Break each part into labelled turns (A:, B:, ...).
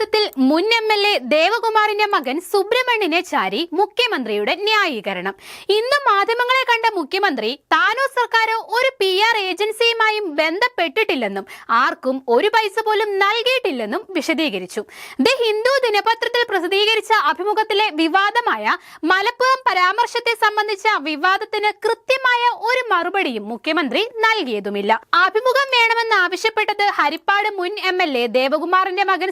A: വിവാദത്തിൽ മുൻ M L A ദേവകുമാറിന്റെ മകൻ സുബ്രഹ്മണ്യനെ ചാരി മുഖ്യമന്ത്രിയുടെ ന്യായീകരണം. ഇന്ന് മാധ്യമങ്ങളെ കണ്ട മുഖ്യമന്ത്രി താനോ സർക്കാരോ ഒരു പി ആർ ഏജൻസിയുമായും ബന്ധപ്പെട്ടിട്ടില്ലെന്നും ആർക്കും ഒരു പൈസ പോലും നൽകിയിട്ടില്ലെന്നും വിശദീകരിച്ചു. ദി ഹിന്ദു ദിനപത്രത്തിൽ പ്രസിദ്ധീകരിച്ച അഭിമുഖത്തിലെ വിവാദമായ മലപ്പുറം പരാമർശത്തെ സംബന്ധിച്ച വിവാദത്തിന് കൃത്യമായ ഒരു മറുപടിയും മുഖ്യമന്ത്രി നൽകിയതുമില്ല. അഭിമുഖം വേണമെന്ന് ആവശ്യപ്പെട്ടത് ഹരിപ്പാട് മുൻ എം എൽ എ ദേവകുമാറിന്റെ മകൻ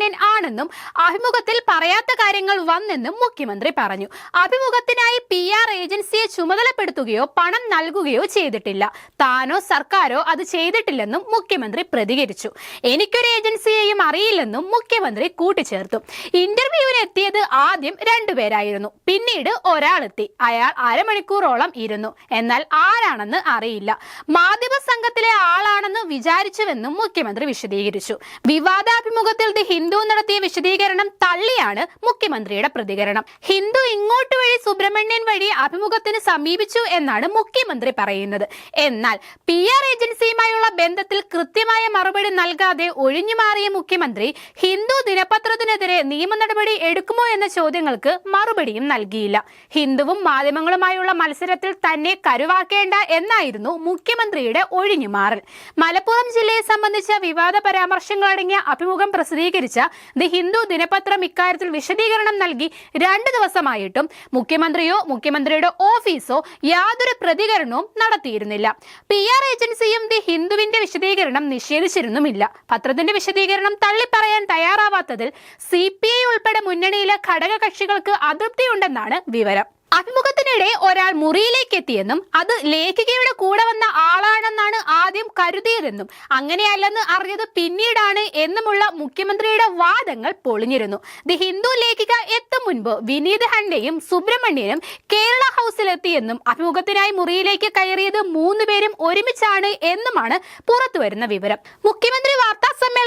A: സുബ്രഹ്മണ്യൻ ആണെന്നും അഭിമുഖത്തിൽ പറയാത്ത കാര്യങ്ങൾ വന്നെന്നും മുഖ്യമന്ത്രി പറഞ്ഞു. അഭിമുഖത്തിനായി പി ആർ ഏജൻസിയെ ചുമതലപ്പെടുത്തുകയോ പണം നൽകുകയോ ചെയ്തിട്ടില്ല. താനോ സർക്കാരോ അത് ചെയ്തിട്ടില്ലെന്നും മുഖ്യമന്ത്രി പ്രതികരിച്ചു. എനിക്കൊരു ഏജൻസിയെയും അറിയില്ലെന്നും മുഖ്യമന്ത്രി കൂട്ടിച്ചേർത്തു. ഇന്റർവ്യൂവിന് എത്തിയത് ആദ്യം രണ്ടുപേരായിരുന്നു പിന്നീട് ഒരാളെത്തി. അയാൾ അരമണിക്കൂറോളം ഇരുന്നു. എന്നാൽ ആരാണെന്ന് അറിയില്ല. മാധ്യമ സംഘത്തിലെ ആളാണെന്ന് വിചാരിച്ചുവെന്നും മുഖ്യമന്ത്രി വിശദീകരിച്ചു. വിവാദാഭിമുഖത്തിൽ ദി ഹിന്ദു നടത്തിയ വിശദീകരണം തള്ളിയാണ് മുഖ്യമന്ത്രിയുടെ പ്രതികരണം. ഹിന്ദു ഇങ്ങോട്ട് വഴി സുബ്രഹ്മണ്യൻ വഴി അഭിമുഖത്തിന് സമീപിച്ചു എന്നാണ് മുഖ്യമന്ത്രി പറയുന്നത്. എന്നാൽ പി ആർ ഏജൻസിയുമായുള്ള ബന്ധത്തിൽ കൃത്യമായ മറുപടി നൽകാതെ ഒഴിഞ്ഞു മാറിയ മുഖ്യമന്ത്രി ഹിന്ദു ദിനപത്രത്തിനെതിരെ നിയമ നടപടി എടുക്കുമോ എന്ന ചോദ്യങ്ങൾക്ക് മറുപടിയും നൽകിയില്ല. ഹിന്ദുവും മാധ്യമങ്ങളുമായുള്ള മത്സരത്തിൽ തന്നെ കരുവാക്കേണ്ട എന്നായിരുന്നു മുഖ്യമന്ത്രിയുടെ ഒഴിഞ്ഞുമാറൽ മലപ്പുറം ജില്ലയെ സംബന്ധിച്ച വിവാദ പരാമർശങ്ങളടങ്ങിയ അഭിമുഖം പ്രസിദ്ധീകരിച്ച ദി ഹിന്ദു ദിനപത്രം ഇക്കാര്യത്തിൽ വിശദീകരണം നൽകി രണ്ട് ദിവസമായിട്ടും മുഖ്യമന്ത്രിയോ മുഖ്യമന്ത്രിയുടെ ഓഫീസോ യാതൊരു പ്രതികരണവും നടത്തിയിരുന്നില്ല. പി ആർ ഏജൻസിയും ദി ഹിന്ദുവിന്റെ വിശദീകരണം നിഷേധിച്ചിരുന്നുമില്ല. പത്രത്തിന്റെ വിശദീകരണം തള്ളിപ്പറയാൻ തയ്യാറാവാത്തതിൽ സി പി ഐ ഉൾപ്പെടെ മുന്നണിയിലെ ഘടകകക്ഷികൾക്ക് അതൃപ്തിയുണ്ടെന്നാണ് വിവരം. അഭിമുഖത്തിനിടെ ഒരാൾ മുറിയിലേക്ക് എത്തിയെന്നും അത് ലേഖികയുടെ കൂടെ വന്ന ആളാണെന്നാണ് ആദ്യം കരുതിയതെന്നും അങ്ങനെയല്ലെന്ന് അറിഞ്ഞത് പിന്നീടാണ് എന്നുമുള്ള മുഖ്യമന്ത്രിയുടെ വാദങ്ങൾ പൊളിഞ്ഞിരുന്നു. ദി ഹിന്ദു ലേഖിക എത്തും മുൻപ് വിനീത് ഹണ്ടയും സുബ്രഹ്മണ്യനും കേരള ഹൗസിലെത്തിയെന്നും അഭിമുഖത്തിനായി മുറിയിലേക്ക് കയറിയത് മൂന്നുപേരും ഒരുമിച്ചാണ് എന്നുമാണ് പുറത്തുവരുന്ന വിവരം. മുഖ്യമന്ത്രി വാർത്താ സമ്മേളനത്തിൽ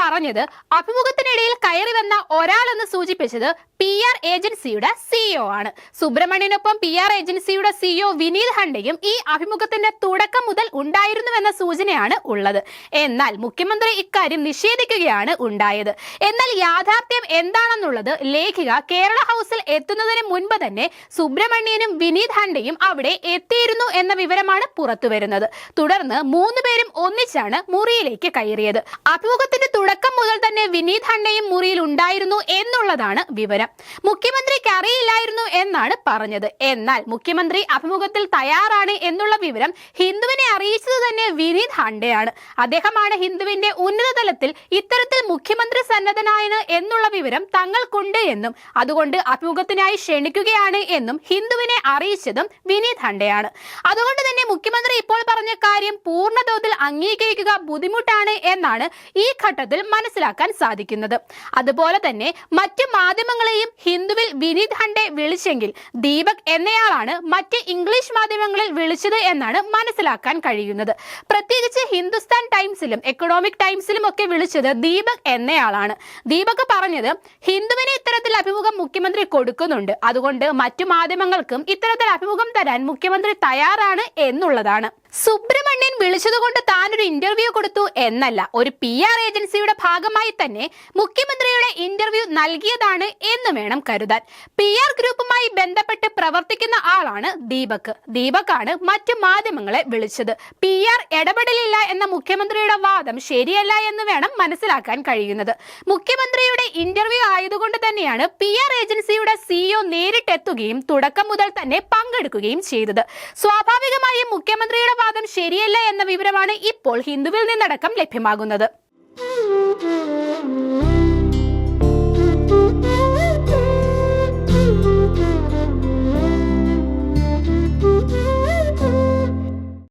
A: പറഞ്ഞത് അഭിമുഖത്തിനിടയിൽ കയറി വന്ന ഒരാളെന്ന് സൂചിപ്പിച്ചത് പി ആർ ഏജൻസിയുടെ സിഇഒ ആണ്. സുബ്രഹ്മണ്യനൊപ്പം പി ആർ ഏജൻസിയുടെ സിഇഒ വിനീത് ഹണ്ടയും ഈ അഭിമുഖത്തിന്റെ തുടക്കം മുതൽ ഉണ്ടായിരുന്നുവെന്ന സൂചനയാണ് ഉള്ളത്. എന്നാൽ മുഖ്യമന്ത്രി ഇക്കാര്യം നിഷേധിക്കുകയാണ് ഉണ്ടായത്. എന്നാൽ യാഥാർത്ഥ്യം എന്താണെന്നുള്ളത് ലേഖിക കേരള ഹൗസിൽ എത്തുന്നതിന് മുൻപ് തന്നെ സുബ്രഹ്മണ്യനും വിനീത് ഹണ്ടയും അവിടെ എത്തിയിരുന്നു എന്ന വിവരമാണ് പുറത്തുവരുന്നത്. തുടർന്ന് മൂന്നുപേരും ഒന്നിച്ചാണ് മുറിയിലേക്ക് കയറിയത്. അഭിമുഖത്തിന്റെ തുടക്കം മുതൽ തന്നെ വിനീത് ഹണ്ണയും മുറിയിൽ ഉണ്ടായിരുന്നു എന്നുള്ളതാണ് വിവരം. മുഖ്യമന്ത്രിക്ക് അറിയില്ലായിരുന്നു എന്നാണ് പറഞ്ഞത്. എന്നാൽ മുഖ്യമന്ത്രി അഭിമുഖത്തിൽ തയ്യാറാണ് എന്നുള്ള വിവരം ഹിന്ദുവിനെ അറിയിച്ചത് തന്നെ വിനീത് ഹണ്ടയാണ് അദ്ദേഹമാണ് ഹിന്ദുവിന്റെ ഉന്നതതലത്തിൽ ഇത്തരത്തിൽ മുഖ്യമന്ത്രി സന്നദ്ധനായത് എന്നുള്ള വിവരം തങ്ങൾക്കുണ്ട് എന്നും അതുകൊണ്ട് അഭിമുഖത്തിനായി ക്ഷണിക്കുകയാണ് എന്നും ഹിന്ദുവിനെ അറിയിച്ചതും വിനീത് ഹണ്ടയാണ് അതുകൊണ്ട് തന്നെ മുഖ്യമന്ത്രി ഇപ്പോൾ പറഞ്ഞ കാര്യം പൂർണതോതിൽ അംഗീകരിക്കുക ബുദ്ധിമുട്ടാണ് എന്നാണ് ഈ ഘട്ടത്തിൽ മനസ്സിലാക്കാൻ സാധിക്കുന്നത്. അതുപോലെ തന്നെ മറ്റ് മാധ്യമങ്ങളെയും ഹിന്ദുവിൽ വിനീത് ഹണ്ടെ വിളിച്ചെങ്കിൽ ദീപക് എന്നയാളാണ് മറ്റ് ഇംഗ്ലീഷ് മാധ്യമങ്ങളിൽ വിളിച്ചത് എന്നാണ് മനസ്സിലാക്കാൻ കഴിയുന്നത്. പ്രത്യേകിച്ച് ഹിന്ദുസ്ഥാൻ ടൈംസിലും എക്കണോമിക് ടൈംസിലും ഒക്കെ വിളിച്ചത് ദീപക് എന്നയാളാണ്. ദീപക് പറഞ്ഞത് ഹിന്ദുവിനെ ഇത്തരത്തിൽ അഭിമുഖം മുഖ്യമന്ത്രി കൊടുക്കുന്നുണ്ട്. അതുകൊണ്ട് മറ്റു മാധ്യമങ്ങൾക്കും ഇത്തരത്തിൽ അഭിമുഖം തരാൻ മുഖ്യമന്ത്രി തയ്യാറാണ് എന്നുള്ളതാണ്. സുബ്രഹ്മണ്യൻ വിളിച്ചതുകൊണ്ട് താനൊരു ഇന്റർവ്യൂ കൊടുത്തു എന്നല്ല. ഒരു പി ആർ ഏജൻസിയുടെ ഭാഗമായി തന്നെ മുഖ്യമന്ത്രിയുടെ ഇന്റർവ്യൂ നൽകിയതാണ് എന്ന് വേണം കരുതാൻ. പി ആർ ഗ്രൂപ്പുമായി ബന്ധപ്പെട്ട് പ്രവർത്തിക്കുന്ന ആളാണ് ദീപക്. ദീപകാണ് മറ്റ് മാധ്യമങ്ങളെ വിളിച്ചത്. പി ആർ ഇടപെടലില്ല എന്ന മുഖ്യമന്ത്രിയുടെ വാദം ശരിയല്ല എന്ന് വേണം മനസ്സിലാക്കാൻ കഴിയുന്നത്. മുഖ്യമന്ത്രിയുടെ ഇന്റർവ്യൂ ആയതുകൊണ്ട് തന്നെയാണ് പി ആർ ഏജൻസിയുടെ സിഇഒ നേരിട്ടെത്തുകയും തുടക്കം മുതൽ തന്നെ പങ്കെടുക്കുകയും ചെയ്തത്. സ്വാഭാവികമായും മുഖ്യമന്ത്രിയുടെ വാദം ശരിയല്ല എന്ന വിവരമാണ് ഇപ്പോൾ ഹിന്ദുവിൽ നിന്നടക്കം ലഭ്യമാകുന്നത്.